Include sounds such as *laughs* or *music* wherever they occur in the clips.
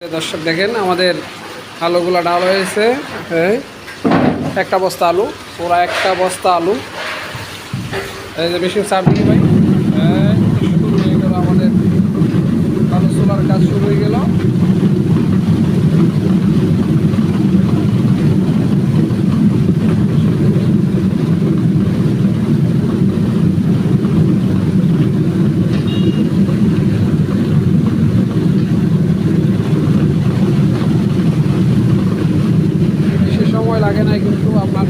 দর্শক, দেখেন আমাদের আলুগুলা ডাল হয়েছে। একটা বস্তা আলু, পুরা একটা বস্তা আলু। এই যে মেশিন চার দিকে ভাই এই শুরু হয়ে গেল আমাদের আলু চোলার কাজ শুরু হয়ে গেল বেশি না কিন্তু আপনার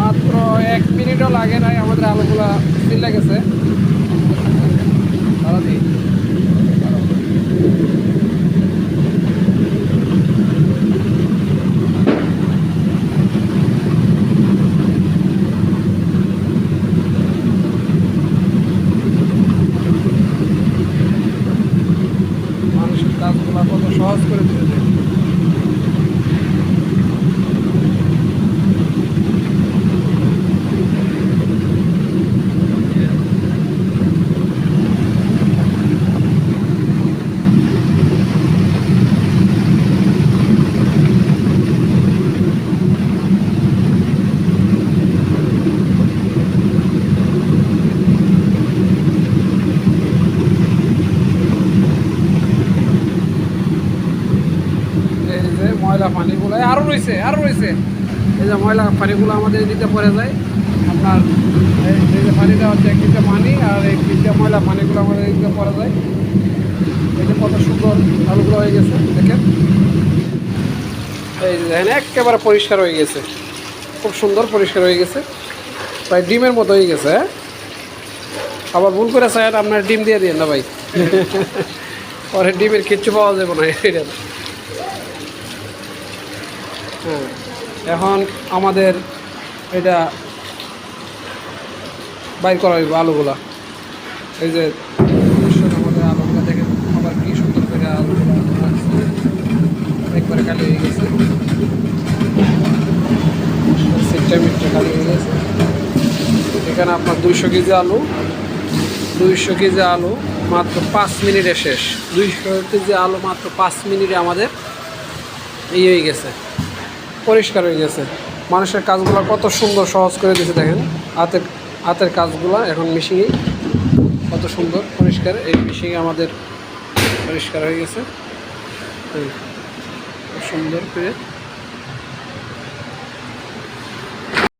মাত্র এক মিনিটও লাগে নাই আমাদের আলোগুলা সিল গেছে ভালো দিই মানুষের কাজগুলা কত সহজ করে দিয়েছে এই যে ময়লা পানিগুলো এই আরও রয়েছে আরও রয়েছে। এই যে ময়লা পানিগুলো আমাদের এদিকে পড়ে যায়। আপনার এই এই যে পানিটা হচ্ছে এক লিটার পানি আর এক লিটার ময়লা পানিগুলো আমাদের এদিকে পড়ে যায়। এই যে কত সুন্দর আলুগুলো হয়ে গেছে দেখেন। এই দেখেন একেবারে পরিষ্কার হয়ে গেছে। খুব সুন্দর পরিষ্কার হয়ে গেছে। প্রায় ডিমের মতো হয়ে গেছে হ্যাঁ? আবার ভুল করে চাই আপনার ডিম দিয়ে দিন না ভাই। *laughs* পরে ডিমের কিচ্ছু পাওয়া যাবে না। এটা হ্যাঁ এখন আমাদের এটা বাইর করা হইব আলুগুলা। এই যে আমাদের আলুগুলা দেখে আবার কি সুন্দর করে আলুগুলা। একবারে খালি হয়ে গেছে। সিটটা মিটটা খালি হয়ে গেছে। এখানে আপনার দুইশো কেজি আলু, দুইশো কেজি আলু মাত্র পাঁচ মিনিটে শেষ। দুইশো কেজি আলু মাত্র পাঁচ মিনিটে আমাদের এই হয়ে গেছে। পরিষ্কার হয়ে গেছে। মানুষের কাজগুলো কত সুন্দর, সহজ করে দিয়েছে দেখেন। হাতের হাতের কাজগুলো এখন মেশিনে কত সুন্দর, পরিষ্কার। এই মেশিনে আমাদের পরিষ্কার হয়ে গেছে। সুন্দর করে